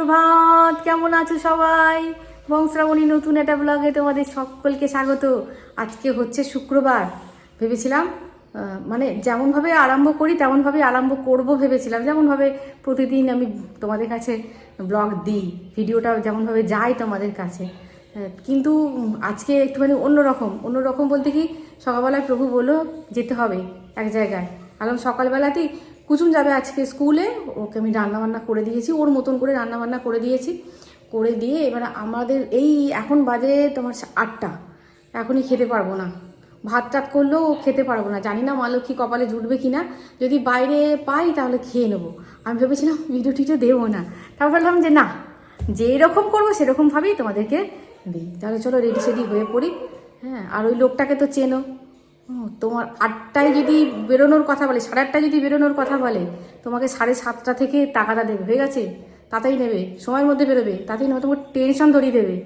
সুপ্রভাত, কেমন আছো সবাই? বংশ্রাবণী নতুন একটা ব্লগে তোমাদের সকলকে স্বাগত। আজকে হচ্ছে শুক্রবার। ভেবেছিলাম মানে যেমনভাবে আরম্ভ করি, তেমনভাবে আরম্ভ করব ভেবেছিলাম। যেমনভাবে প্রতিদিন আমি তোমাদের কাছে ব্লগ দিই ভিডিওটা যেমনভাবে যায় তোমাদের কাছে। কিন্তু আজকে একটুখানি অন্যরকম। অন্যরকম বলতে কি, সকালবেলায় প্রভু বলো যেতে হবে এক জায়গায়। আলাম সকালবেলাতেই কুসুম যাবে আজকে স্কুলে, ওকে আমি রান্নাবান্না করে দিয়েছি, ওর মতন করে রান্নাবান্না করে দিয়েছি। করে দিয়ে এবার আমাদের এই এখন বাজে তোমার আটটা, এখনই খেতে পারব না। ভাত টাত করলেও খেতে পারব না, জানি না মা লক্ষ্মী কপালে জুটবে কি না যদি বাইরে পাই তাহলে খেয়ে নেব। আমি ভেবেছিলাম ভিডিও টিডিও দেবো না, তারপর ভাবলাম যে না, যেরকম করব সেরকমভাবেই তোমাদেরকে দিই। তাহলে চলো রেডি সেডি হয়ে পড়ি। হ্যাঁ আর ওই লোকটাকে তো চেনো। তোমার আটটায় যদি বেরোনোর কথা বলে, সাড়ে আটটায় যদি বেরোনোর কথা বলে, তোমাকে সাড়ে সাতটা থেকে টাকাটা দেবে, হয়ে গেছে? তাতেই নেবে, সময়ের মধ্যে বেরোবে, তাতেই নেবে, তোমার টেনশন ধরিয়ে দেবে।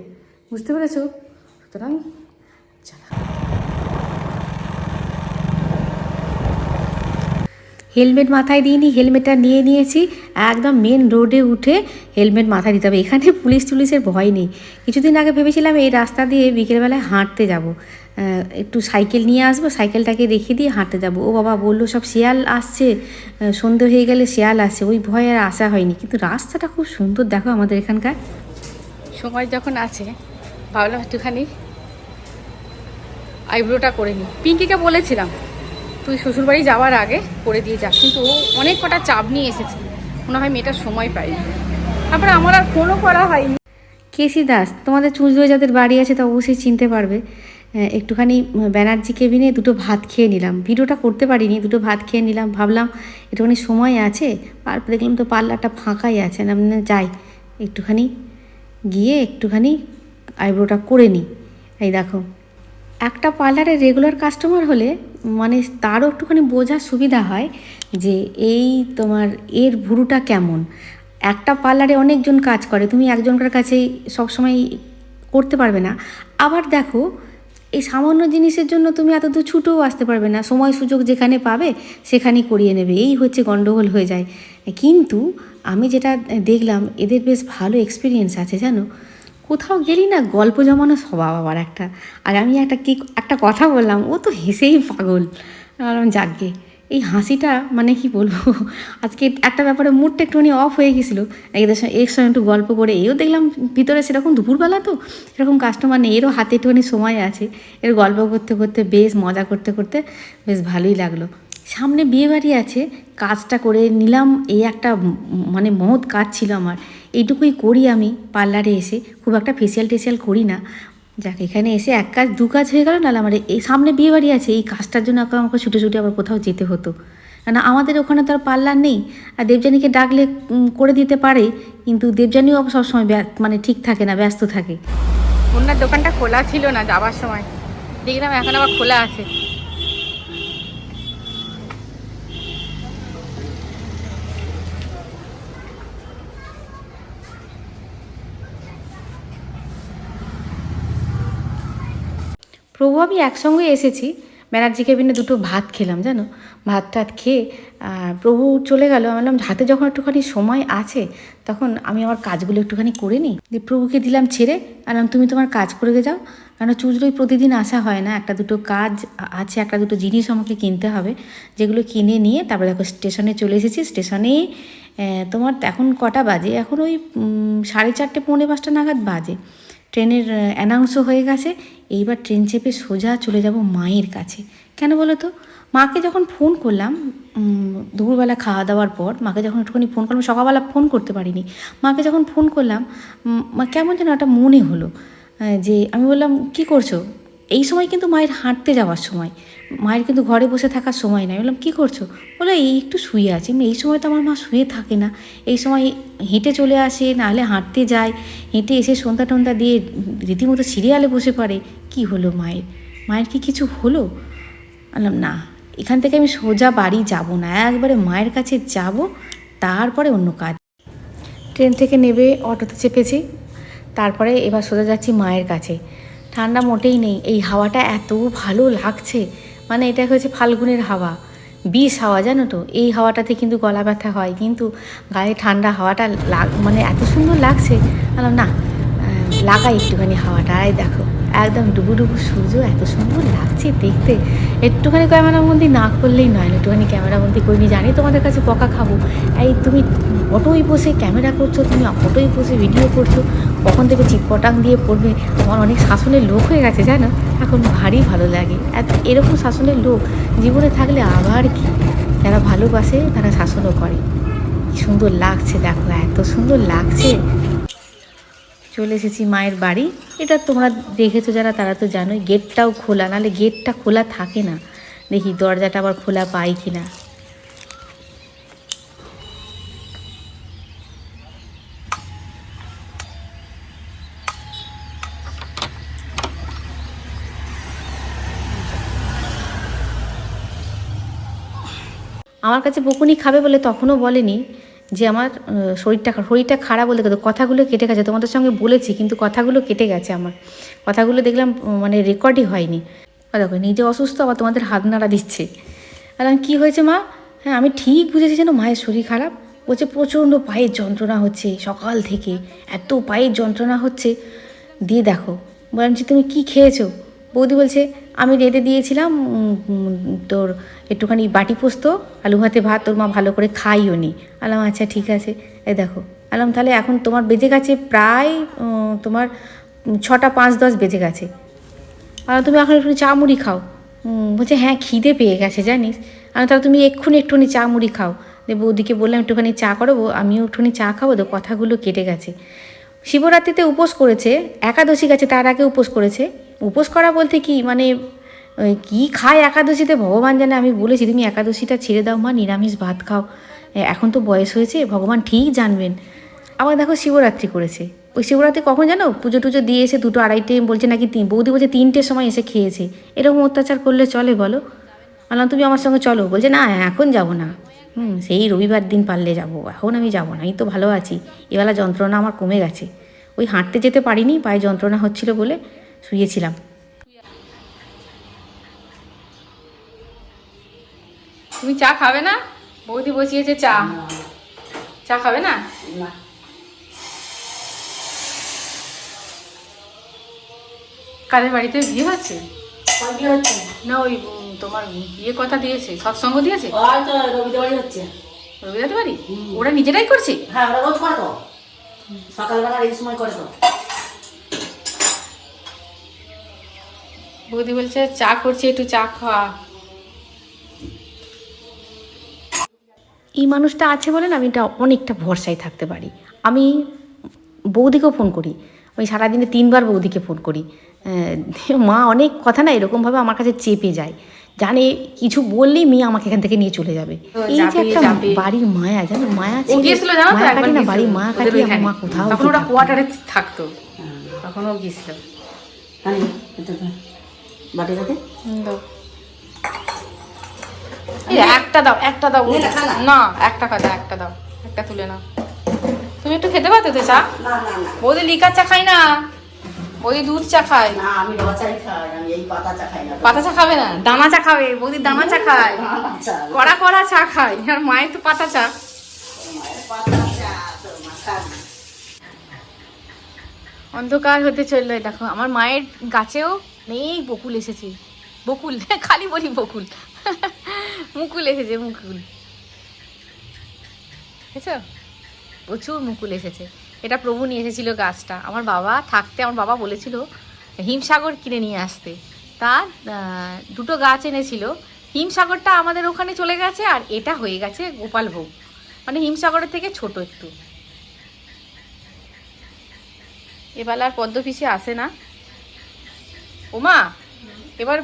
বুঝতে পেরেছ? সুতরাং হেলমেট মাথায় দিইনি, হেলমেটটা নিয়ে নিয়েছি, একদম মেন রোডে উঠে হেলমেট মাথায় দিতে হবে। এখানে পুলিশ টুলিশের ভয় নেই। কিছুদিন আগে ভেবেছিলাম এই রাস্তা দিয়ে বিকেলবেলায় হাঁটতে যাব। একটু সাইকেল নিয়ে আসব সাইকেলটাকে রেখে দিয়ে হাঁটতে যাব। ও বাবা বলল সব শিয়াল আসছে সন্ধে হয়ে গেলে শিয়াল আসছে ওই ভয় আর আসা হয়নি। কিন্তু রাস্তাটা খুব সুন্দর দেখো আমাদের এখানকার। সময় যখন আছে ভাবলাম একটুখানি আইব্রোটা করে নিই। পিঙ্কিকে বলেছিলাম তুই শ্বশুরবাড়ি যাওয়ার আগে করে দিয়ে যাস কিন্তু ও অনেক কটা চাপ নিয়ে এসেছে মনে হয় মেয়েটার সময় পাইনি তারপরে আমার আর কোনো করা হয়নি। কেসি দাস তোমাদের চুঁচড়ে যাদের বাড়ি আছে তা অবশ্যই চিনতে পারবে। একটুখানি ব্যানার্জি কেবিনে দুটো ভাত খেয়ে নিলাম। ভিডিওটা করতে পারিনি, দুটো ভাত খেয়ে নিলাম, ভাবলাম একটুখানি সময় আছে তারপর দেখলাম তো পার্লারটা ফাঁকাই আছে, না যাই, একটুখানি গিয়ে একটুখানি আইব্রোটা করে নিই। এই দেখো, একটা পার্লারে রেগুলার কাস্টমার হলে মানে তারও একটুখানি বোঝার সুবিধা হয় যে এই তোমার এর ভুরুটা কেমন। একটা পার্লারে অনেকজন কাজ করে, তুমি একজনকার কাছেই সবসময় করতে পারবে না। আবার দেখো এই সামান্য জিনিসের জন্য তুমি এত দূর ছুটেও আসতে পারবে না। সময় সুযোগ যেখানে পাবে, সেখানেই করিয়ে নেবে। এই হচ্ছে গণ্ডগোল হয়ে যায়। কিন্তু আমি যেটা দেখলাম, এদের বেশ ভালো এক্সপিরিয়েন্স আছে, জানো? কোথাও গেলি না, গল্প জমানো স্বভাব আবার একটা। আর আমি একটা কি, একটা কথা বললাম, ও তো হেসেই পাগল। যাকগে এই হাসিটা মানে কি বলব, আজকে একটা ব্যাপারে মুডটা একটুখানি অফ হয়ে গেছিল। এদের সঙ্গে এর সঙ্গে একটু গল্প করে, এও দেখলাম ভিতরে সেরকম দুপুরবেলা তো, সেরকম কাস্টমার নেই, এরও হাতে একটুখানি সময় আছে। এর গল্প করতে করতে, বেশ মজা করতে করতে, বেশ ভালোই লাগল। সামনে বিয়ে বাড়ি আছে, কাজটা করে নিলাম, এই একটা মানে মহৎ কাজ ছিল আমার। এইটুকুই করি আমি, পার্লারে এসে, খুব একটা ফেসিয়াল টেসিয়াল করি না। যাক, এখানে এসে এক কাজ, দু কাজ হয়ে গেল, নাহলে আমার এই সামনে বিয়ে বাড়ি আছে, এই কাজটার জন্য আমাকে ছুটে ছুটে আবার কোথাও যেতে হতো। কেন আমাদের ওখানে তো আর পার্লার নেই, আর দেবযানীকে ডাকলে করে দিতে পারে, কিন্তু দেবযানীও সবসময় মানে ঠিক থাকে না, ব্যস্ত থাকে। ওনার দোকানটা খোলা ছিল না যাবার সময়। দেখলাম এখন আবার খোলা আছে। প্রভু, আমি একসঙ্গে এসেছি। ব্যানার্জি কেবিনে দুটো ভাত খেলাম, জানো? ভাত টাত খেয়ে প্রভু চলে গেল। আমি বললাম, হাতে যখন একটুখানি সময় আছে, তখন আমি আমার কাজগুলো একটুখানি করে নিই। দিয়ে প্রভুকে দিলাম, ছেড়ে আলাম তুমি তোমার কাজ করে যাও। কেন চুজরোই প্রতিদিন আসা হয় না। একটা দুটো কাজ আছে, একটা দুটো জিনিস আমাকে কিনতে হবে। যেগুলো কিনে নিয়ে তারপরে দেখো, স্টেশনে চলে এসেছি। স্টেশনে তোমার এখন কটা বাজে? এখন ওই সাড়ে চারটে, পৌনে পাঁচটা নাগাদ বাজে। ট্রেনের অ্যানাউন্সও হয়ে গেছে। এইবার ট্রেন চেপে সোজা চলে যাব মায়ের কাছে। কেন বলো তো মাকে যখন ফোন করলাম দুপুরবেলা খাওয়া দাওয়ার পর, মাকে যখন একটুখানি ফোন করলাম, সকালবেলা ফোন করতে পারিনি। মাকে যখন ফোন করলাম কেমন যেন একটা মনে হলো যে আমি বললাম, কি করছ? এই সময় কিন্তু মায়ের হাঁটতে যাওয়ার সময়। মায়ের কিন্তু ঘরে বসে থাকার সময় নাই। বললাম, কী করছ? বলে, এই একটু শুয়ে আছি। এই সময় তো আমার মা শুয়ে থাকে না। এই সময় হেঁটে চলে আসে, নাহলে হাঁটতে যায়। হেঁটে এসে সন্ধ্যা টন্ধ্যা দিয়ে রীতিমতো সিরিয়ালে বসে পড়ে। কি হলো মায়ের? মায়ের কি কিছু হলো? বললাম, না, এখান থেকে আমি সোজা বাড়ি যাব না। একবারে মায়ের কাছে যাব, তারপরে অন্য কাজ। ট্রেন থেকে নেবে, অটোতে চেপেছি। তারপরে এবার সোজা যাচ্ছি মায়ের কাছে। ঠান্ডা মোটেই নেই। এই হাওয়াটা এত ভালো লাগছে। মানে এটা হচ্ছে ফাল্গুনের হাওয়া। বিষ হাওয়া, জানো তো? এই হাওয়াটাতে কিন্তু গলা ব্যথা হয়। কিন্তু গায়ে ঠান্ডা হাওয়াটা লাগ মানে এত সুন্দর লাগছে। বললাম, না লাগাই একটুখানি হাওয়াটা। আর দেখো, একদম ডুবু ডুবু সূর্য, এত সুন্দর লাগছে দেখতে। একটুখানি ক্যামেরাবন্দি না করলেই নয়। একটুখানি ক্যামেরাবন্দি করিনি। জানি তোমাদের কাছে বকা খাব। এই তুমি অটোই বসে ক্যামেরা করছ, তুমি অটোই বসে ভিডিও করছ, কখন থেকে চিটপটাং দিয়ে পড়বে? আমার অনেক শাসনের লোক হয়ে গেছে, জানো? এখন ভারী ভালো লাগে। এত, এরকম শাসনের লোক জীবনে থাকলে আবার কি? যারা ভালোবাসে, তারা শাসনও করে। সুন্দর লাগছে, দেখো, এত সুন্দর লাগছে। চলে এসেছি মায়ের বাড়ি। এটা তোমরা দেখেছ যারা, তারা তো জানোই, গেটটাও খোলা, নাহলে গেটটা খোলা থাকে না। দেখি দরজাটা আবার খোলা পাই কি আমার কাছে বকুনি খাবে বলে তখনও বলেনি যে আমার শরীরটা শরীরটা খারাপ বলে কিন্তু কথাগুলো কেটে গেছে, তোমাদের সঙ্গে বলেছি কিন্তু কথাগুলো কেটে গেছে আমার। কথাগুলো দেখলাম মানে রেকর্ডই হয়নি। দেখো, নিজে অসুস্থ, আবার তোমাদের হাত নাড়া দিচ্ছে। আর আমি, কী হয়েছে মা? হ্যাঁ আমি ঠিক বুঝেছি যেন মায়ের শরীর খারাপ। বলছে, প্রচণ্ড পায়ের যন্ত্রণা হচ্ছে, সকাল থেকে এত পায়ের যন্ত্রণা হচ্ছে। দিয়ে দেখো, বললাম যে, তুমি কি খেয়েছো? বৌদি বলছে আমি রেঁধে দিয়েছিলাম তোর একটুখানি বাটি পোস্ত, আলু ভাতে ভাত, তোর মা ভালো করে খাইও নি। আলাম আচ্ছা ঠিক আছে। এ দেখো, আলাম, তাহলে এখন তোমার বেজে গেছে প্রায় তোমার ছটা পাঁচ দশ বেজে গেছে। আর তুমি এখন একটু চা মুড়ি খাও। বলছে হ্যাঁ খিদে পেয়ে গেছে, জানিস? আমি তাহলে তুমি এক্ষুনি একটুখানি চা মুড়ি খাও। দিয়ে বৌদিকে বললাম, একটুখানি চা করব, আমিও একটুখানি চা খাব, তো কথাগুলো কেটে গেছে। শিবরাত্রিতে উপোস করেছে, একাদশী গেছে, তার আগে উপোস করেছে। উপোস করা বলতে কি মানে কী খায় একাদশীতে? ভগবান জানে, আমি বলেছি, তুমি একাদশীটা ছেড়ে দাও, মা, নিরামিষ ভাত খাও। এখন তো বয়স হয়েছে, ভগবান ঠিক জানবেন। আবার দেখো শিবরাত্রি করেছে। ওই শিবরাত্রি কখন জানো? পুজো টুজো দিয়ে এসে দুটো আড়াইটে, বলছে নাকি তিন, বৌদি বলছে তিনটের সময় এসে খেয়েছে। এরকম অত্যাচার করলে চলে বলো? বললাম, তুমি আমার সঙ্গে চলো। বলছে, না, এখন যাব না। হুম সেই রবিবার দিন পারলে যাব। এখন আমি যাব না আমি তো ভালো আছি। এবেলা যন্ত্রণা আমার কমে গেছে। ওই হাঁটতে যেতে পারিনি পায়ে যন্ত্রণা হচ্ছিল বলে শুয়েছিলাম। তুমি চা খাবে না? বৌদি বসিয়েছে চা। চা খাবে না? কাদের বাড়িতে বিয়ে হচ্ছে? না ওই তোমার বিয়ে কথা দিয়েছে সৎসঙ্গ দিয়েছে? বাড়ি হচ্ছে। রবিদাতে বাড়ি? ওরা নিজেরাই করছে? হ্যাঁ ওরা রোজ করে তো। সকালবেলা এই সময় করে তো। বৌদি বলছে চা করছে একটু চা খাওয়া এই মানুষটা আছে বলে না আমি এটা অনেকটা ভরসায় থাকতে পারি। আমি বৌদিকেও ফোন করি। ওই সারাদিনে তিনবার বৌদিকে ফোন করি। মা অনেক কথা না এরকমভাবে আমার কাছে চেপে যায়। জানে কিছু বললেই মেয়ে আমাকে এখান থেকে নিয়ে চলে যাবে। এই যে একটা বাড়ির মায়া জানো মায়া গিয়েছিল জানো তো একবার না বাড়ির ওদের কাটি। মা কোথাও তখন ওরা কোয়ার্টারে থাকতো। তখন ও গিয়েছিল বাটিটাতে একটা দাও একটা দাও। নে একটা খা দাও একটা দাও। একটা তুলে নাও। তুমি একটু খেতে পারতো তো চা? না না না। বৌদি লিকার চা খাই না। বৌদি দুধ চা খায়। না আমি রবা চাই খাই আমি এই পাতা চা খাই না। পাতা চা খাবে না দানা চা খাবে বৌদি দানা চা খায়। কড়া কড়া চা খায় আর মায়ের তো পাতা চা। অন্ধকার হতে চলল দেখো আমার মায়ের গাছেও নেই বকুল এসেছে। বকুল খালি বলি বকুল। মুকুল এসেছে মুকুল। বুঝেছ প্রচুর মুকুল এসেছে। এটা প্রভু নিয়ে এসেছিল গাছটা। আমার বাবা থাকতে আমার বাবা বলেছিল, হিমসাগর কিনে নিয়ে আসতে। তার দুটো গাছ এনেছিল। হিমসাগরটা আমাদের ওখানে চলে গেছে আর এটা হয়ে গেছে গোপালভোগ। মানে হিমসাগরের থেকে ছোট একটু। এবেলা আর পদ্ম পিসে আসে না। ওমা, এবার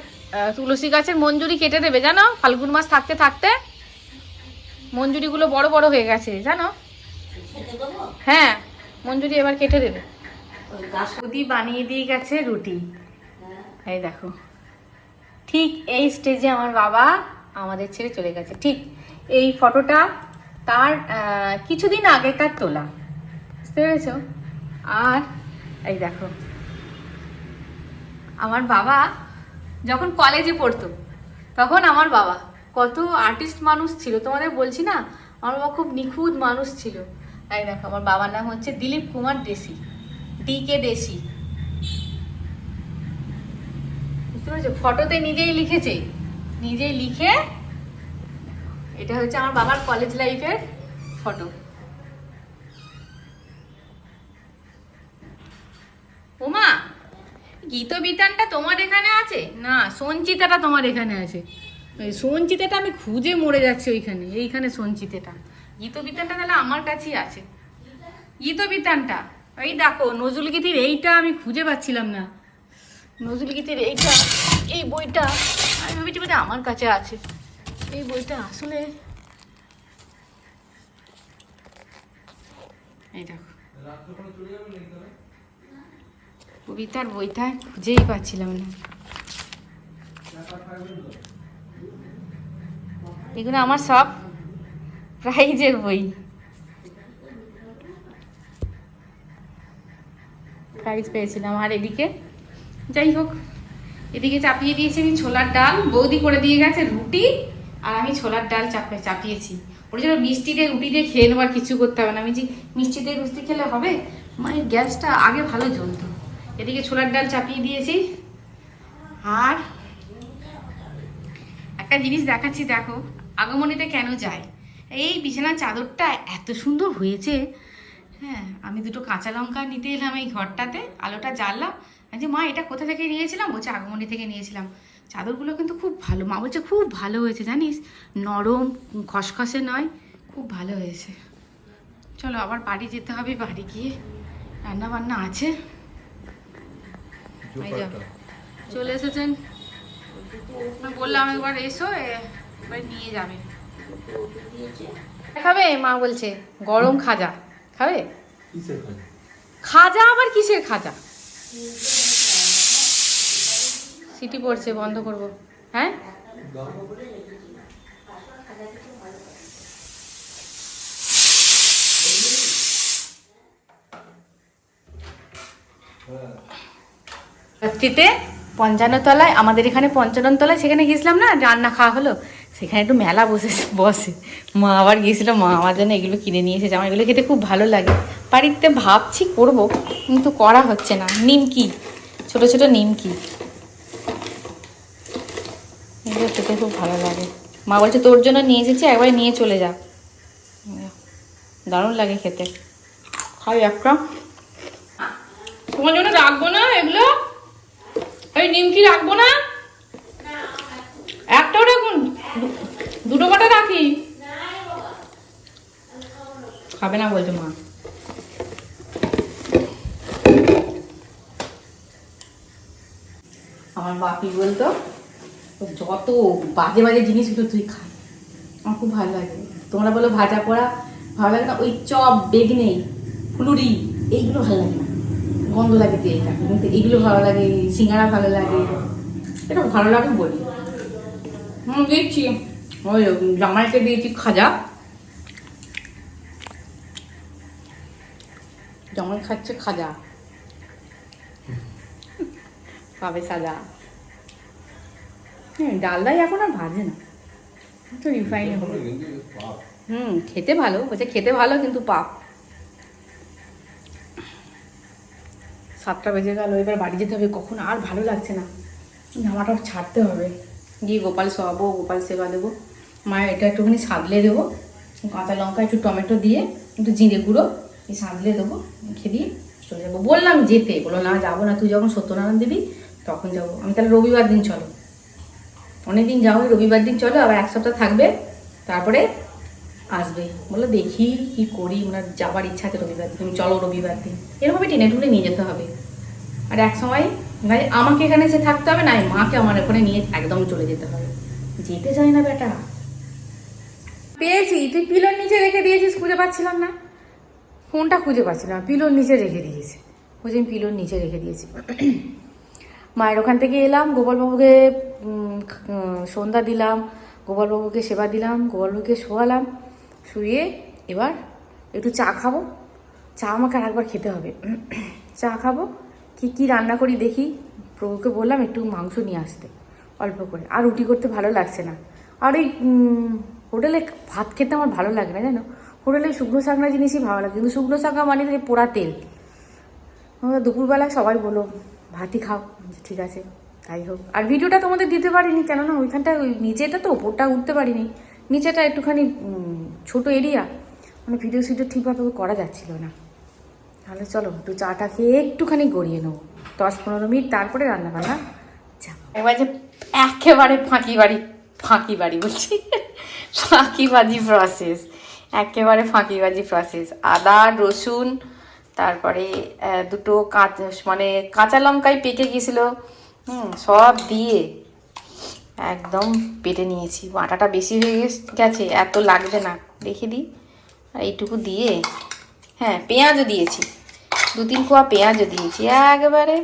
তুলসী গাছের মঞ্জুরি কেটে দেবে, জানো? ফাল্গুন মাস থাকতে থাকতে মঞ্জুরিগুলো বড় বড় হয়ে গেছে, জানো? হ্যাঁ। মঞ্জুরি এবার কেটে দেবে। বৌদি বানিয়ে দিয়ে গেছে রুটি। এই দেখো। ঠিক এই স্টেজে আমার বাবা আমাদের ছেড়ে চলে গেছে। ঠিক এই ফটোটা তার কিছুদিন আগেকার তোলা। বুঝতে পেরেছ? আর এই দেখো। আমার বাবা যখন কলেজে পড়তো তখন আমার বাবা কত আর্টিস্ট মানুষ ছিল। তোমাদের বলছি না আমার বাবা খুব নিখুঁত মানুষ ছিল। তাই দেখো, আমার বাবার নাম হচ্ছে দিলীপ কুমার দেশি, ডি কে দেশি। বুঝতে পেরেছ? ফটোতে নিজেই লিখেছে, নিজেই লিখে, এটা হচ্ছে আমার বাবার কলেজ লাইফের ফটো ওমা গীত বিতানটা তোমার এখানে আছে? না, সঞ্চিতাটা তোমার এখানে আছে। সঞ্চিতাটা আমি খুঁজে মরে যাচ্ছি ওইখানে, এইখানে সঞ্চিতাটা। গীত বিতানটা তাহলে আমার কাছেই আছে। গীত বিতানটা এই দেখো, নজরুল গীতির এইটা আমি খুঁজে পাচ্ছিলাম না। নজরুল গীতির এইটা, এই বইটা আমি ভেবেছি বোধহয় আমার কাছে আছে। এই বইটা আসলে এই দেখো। কবিতার বইটা খুঁজেই পাচ্ছিলাম না। এগুলো আমার সব। প্রাইজের বই। প্রাইজ পেয়েছিলাম। আর এদিকে? যাই হোক, এদিকে চাপিয়ে দিয়েছি আমি ছোলার ডাল। বৌদি করে দিয়ে গেছে রুটি, আর আমি ছোলার ডাল চাপে, চাপিয়েছি। ওর জন্য মিষ্টি দিয়ে রুটি দিয়ে খেয়ে নেবার কিছু করতে হবে না। আমি যে মিষ্টি দিয়ে রুটি খেলে হবে? মানে গ্যাসটা আগে ভালো জ্বলতো। এদিকে ছোলার ডাল চাপিয়ে দিয়েছি। আর একটা জিনিস দেখাচ্ছি, দেখো। আগমনীতে কেন যায়? এই বিছানার চাদরটা এত সুন্দর হয়েছে। হ্যাঁ আমি দুটো কাঁচা লঙ্কা নিতে এলাম এই ঘরটাতে আলোটা জ্বাললাম যে মা এটা কোথা থেকে নিয়েছিলাম? বলছে আগমনী থেকে নিয়েছিলাম। চাদরগুলো কিন্তু খুব ভালো মা বলছে খুব ভালো হয়েছে জানিস? নরম খসখসে নয় খুব ভালো হয়েছে। চলো আবার বাড়ি যেতে হবে বাড়ি গিয়ে রান্না বান্না আছে চলে এসেছেন। বললাম একবার এসো এবার নিয়ে যাবে। খাবে মা বলছে গরম খাজা। খাবে? খাজা? আবার কিসের খাজা? সিটি পড়ছে বন্ধ করব। হ্যাঁ? রাত্রিতে পঞ্চান্ন তলায় আমাদের এখানে পঞ্চান্ন তলায় সেখানে গেছিলাম না? রান্না খাওয়া হলো? সেখানে একটু মেলা বসে বসে। মা আবার গিয়েছিল, মা আমার জন্য এগুলো কিনে নিয়ে এসেছে আমার এগুলো খেতে খুব ভালো লাগে। বাড়িতে ভাবছি করব, কিন্তু করা হচ্ছে না। নিমকি, ছোট ছোট নিমকি। এগুলো খেতে খুব ভালো লাগে। মা বলছে, তোর জন্য নিয়ে এসেছি, একবার নিয়ে চলে যা। দারুণ লাগে খেতে। খাই একটা তোমার জন্য রাখব না এগুলো? এই নিমকি রাখব না? একটাও রাখুন? দুটো কটা রাখি? খাবে না বলছে মা। আমার বাপি বলতো? যত বাজে বাজে জিনিসগুলো তুই খা। আমার খুব ভালো লাগে। তোমরা বলো ভাজা পোড়া ভালো লাগে না? ওই চপ, বেগনে, ফুলুরি, এইগুলো ভালো লাগে না। গন্ধ লাগে তেলটা কিন্তু এইগুলো ভালো লাগে, সিঙ্গারা ভালো লাগে। এটা ভালো লাগে বলি। হুম দিচ্ছি। ওই জামাইকে দিয়েছি খাজা। জামাই খাচ্ছে খাজা। পাবে সাজা হ্যাঁ ডালদাই এখন আর ভাজে না। তো রিফাইনে হবে হুম খেতে ভালো। বলছে খেতে ভালো কিন্তু পাপ। সাতটা বেজে গেল এবার বাড়ি যেতে হবে। কখন আর ভালো লাগছে না। জামাটা ছাড়তে হবে। গিয়ে গোপাল শোয়াবো গোপাল সেবা দেবো। মায়ের এটা একটুখানি সাদলে দেবো। কাঁচা লঙ্কা, একটু টমেটো দিয়ে একটু জিরে গুঁড়ো এই সাদলে দেবো খেয়ে দিয়ে চলে যাব। বললাম, যেতে। বলল, না, যাব না। তুই যখন সত্যনারায়ণ দিবি, তখন যাব। আমি তাহলে রবিবার দিন চলো। অনেক দিন যাব রবিবার দিন চলো, আবার এক সপ্তাহ থাকবে, তারপরে আসবে। বলল, দেখি কি করি, ওনার যাবার ইচ্ছা আছে রবিবার দিন। চলো রবিবার দিন। এরকমভাবে টেনে টুনে নিয়ে যেতে হবে। আর এক সময় নাই আমাকে এখানে এসে থাকতে হবে না? মাকে আমার ওখানে নিয়ে একদম চলে যেতে হবে। যেতে চাই না বেটা। পেয়েছি, তুই পিলোর নিচে রেখে দিয়েছিস, খুঁজে পাচ্ছিলাম না। ফোনটা খুঁজে পাচ্ছিলাম পিলোর নিচে রেখে দিয়েছি। বুঝি আমি পিলোর নিচে রেখে দিয়েছি। মায়ের ওখান থেকে এলাম, গোপালবাবুকে সন্ধ্যা দিলাম, গোপালবাবুকে সেবা দিলাম, গোপালবাবুকে শোয়ালাম, শুয়ে এবার একটু চা খাব। চা আমাকে আর একবার খেতে হবে। চা খাব কি কি রান্না করি দেখি। প্রভুকে বললাম একটু মাংস নিয়ে আসতে অল্প করে। আর রুটি করতে ভালো লাগছে না। আর উম, হোটেলে ভাত খেতে আমার ভালো লাগে না জানো? হোটেলে শুকনো শাকনা জিনিসই ভালো লাগে কিন্তু শুকনো শাকা মানে পোড়া তেল। আমরা দুপুরবেলা সবাই বলো ভাতই খাও। ঠিক আছে তাই হোক। আর ভিডিওটা তোমাদের দিতে পারিনি কেননা ওইখানটা ওই নিচেটা তো ওপরটা উঠতে পারিনি। নিচেটা একটুখানি ছোট এরিয়া। মানে ভিডিও সিডিও ঠিকভাবে করা যাচ্ছিল না। তাহলে চলো, একটু চাটা খেয়ে একটুখানি গড়িয়ে নেব। দশ পনেরো মিনিট তারপরে রান্না বান্না যা এবার যে একেবারে ফাঁকি বাড়ি ফাঁকি বাড়ি বলছি। ফাঁকিবাজি প্রসেস একেবারে ফাঁকিবাজি প্রসেস আদা, রসুন, তারপরে দুটো কাঁচা মানে কাঁচা লঙ্কাই পেকে গিয়েছিল। হুম, সব দিয়ে একদম পেটে নিয়েছি। আটাটা বেশি হয়ে গেছে, এত লাগবে না। দেখে দিই। এইটুকু দিয়ে হ্যাঁ পেঁয়াজও দিয়েছি। দু তিন কোয়া পেঁয়াজও দিয়েছি। একেবারে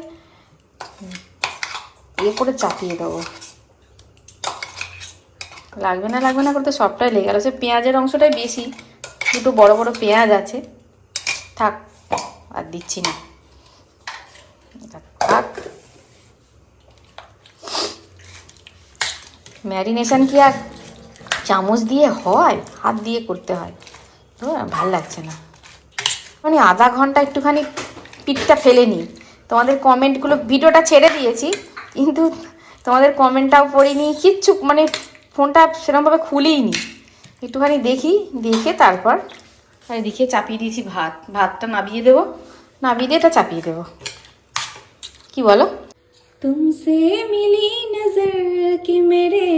ইয়ে করে চাপিয়ে দেবো। লাগবে না লাগবে না করতে সবটাই লেগে গেল। সে পেঁয়াজের অংশটাই বেশি। দুটো বড় বড় পেঁয়াজ আছে। থাক, আর দিচ্ছি না। থাক। ম্যারিনেশন কি আর চামচ দিয়ে হয়? হাত দিয়ে করতে হয়। তো ভালো লাগছে না। মানে আধা ঘণ্টা একটুখানি পিঠটা ফেলে নিই তোমাদের কমেন্টগুলো ভিডিওটা ছেড়ে দিয়েছি কিন্তু তোমাদের কমেন্টটাও পড়িনি কিচ্ছু মানে ফোনটা সেরকমভাবে নি একটুখানি দেখি দেখে তারপর আমি দেখে চাপিয়ে দিয়েছি ভাত। ভাতটা নাবিয়ে দেবো? নাবিয়ে দিয়ে চাপিয়ে দেবো। কি বলো? তুমসে মিলি নজর কি মেরে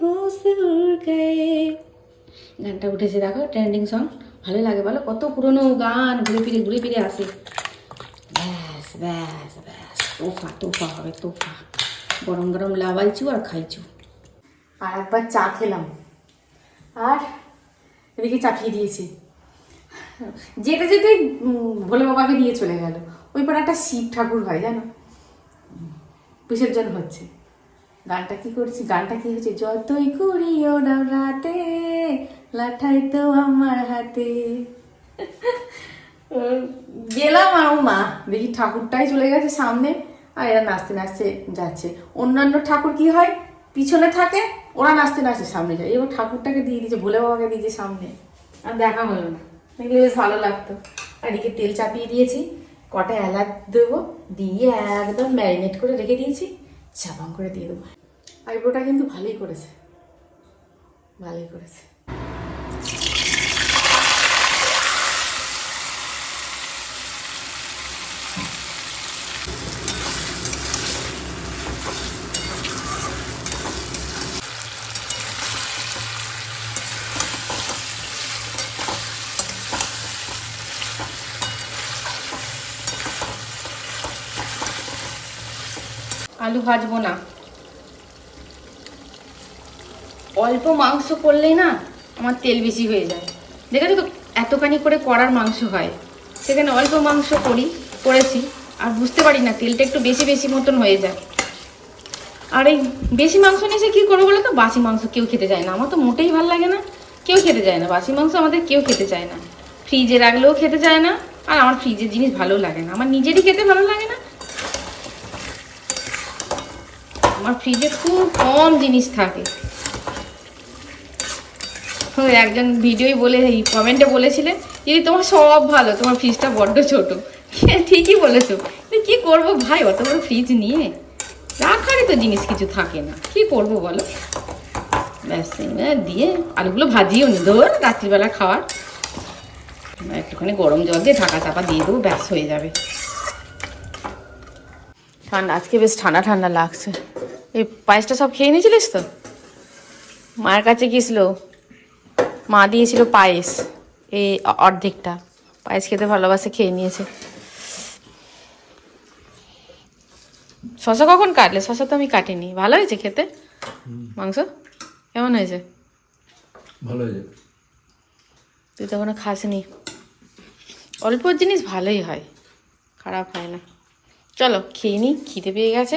হোস গায়ে গানটা উঠেছে দেখো ট্রেন্ডিং সং ভালো লাগে বলো? কত পুরনো গান, ঘুরে ফিরে ঘুরে ফিরে আসে। ব্যাস ব্যাস ব্যাস, তোফা তোফা হবে, তোফা। গরম গরম লাবাইছু আর খাইছু। আর একবার চা খেলাম। আর এদিকে চাপিয়ে দিয়েছি। যেতে যেতে ভোলে বাবাকে নিয়ে চলে গেল। ওই পারে একটা শিব ঠাকুর হয়, জানো? বিসর্জন হচ্ছে। গানটা কি করছি? গানটা কি হচ্ছে যতই করিও না রাতে লাঠাই তো আমার হাতে। গেলাম আর মা। দেখি ঠাকুরটাই চলে গেছে সামনে। আর এরা নাচতে নাচতে যাচ্ছে। অন্যান্য ঠাকুর কি হয়? পিছনে থাকে ওরা নাচতে নাচতে সামনে যায়। এবার ঠাকুরটাকে দিয়ে দিয়েছে ভোলে বাবাকে দিয়েছে সামনে। আর দেখা হলো না। দেখলে বেশ ভালো লাগতো। আর এদিকে তেল চাপিয়ে দিয়েছি। কটা এলাচ দেবো দিয়ে একদম ম্যারিনেট করে রেখে দিয়েছি। চাপাং করে দিয়ে দেবো। আইব্রোটা কিন্তু ভালোই করেছে। ভালোই করেছে। আলু ভাজবো না। অল্প মাংস করলেই না আমার তেল বেশি হয়ে যায়। দেখেছ তো এতখানি করে করার মাংস হয়। সেখানে অল্প মাংস করি, করেছি, আর বুঝতে পারি না, তেলটা একটু বেশি বেশি মতন হয়ে যায়। আর এই বেশি মাংস নিয়ে এসে কী করব বলো তো? বাসি মাংস কেউ খেতে চায় না। আমার তো মোটেই ভালো লাগে না। কেউ খেতে চায় না। বাসি মাংস আমাদের কেউ খেতে চায় না। ফ্রিজে রাখলেও খেতে চায় না। আর আমার ফ্রিজের জিনিস ভালো লাগে না। আমার নিজেরই খেতে ভালো লাগে না। আমার ফ্রিজে খুব কম জিনিস থাকে। একজন ভিডিওই বলে, এই কমেন্টে বলেছিলে যদি তোমার সব ভালো, তোমার ফ্রিজটা বড্ড ছোট। ঠিকই বলেছ। কি করব ভাই, অত বড় ফ্রিজ নিয়ে? রাখারই তো জিনিস কিছু থাকে না। কি করব বলো? ব্যাস দিয়ে আলুগুলো ভাজিও নি। ধর, রাত্রিবেলা খাওয়ার। একটুখানি গরম জল দিয়ে ঢাকা চাপা দিয়ে দেবো, ব্যাস, হয়ে যাবে। ঠান্ডা, আজকে বেশ ঠান্ডা ঠান্ডা লাগছে। এই পায়েসটা সব খেয়ে নিয়েছিলিস তো? মায়ের কাছে গিয়েছিল। মা দিয়েছিল পায়েস এই অর্ধেকটা। পায়েস খেতে ভালোবাসে খেয়ে নিয়েছে। শশা কখন কাটলে? শশা তো আমি কাটিনি। ভালো হয়েছে খেতে? মাংস? কেমন হয়েছে? ভালো হয়েছে। তুই তো এখনও খাসনি। অল্প জিনিস ভালোই হয়। খারাপ হয় না। চলো খেয়ে নিই খিদে পেয়ে গেছে।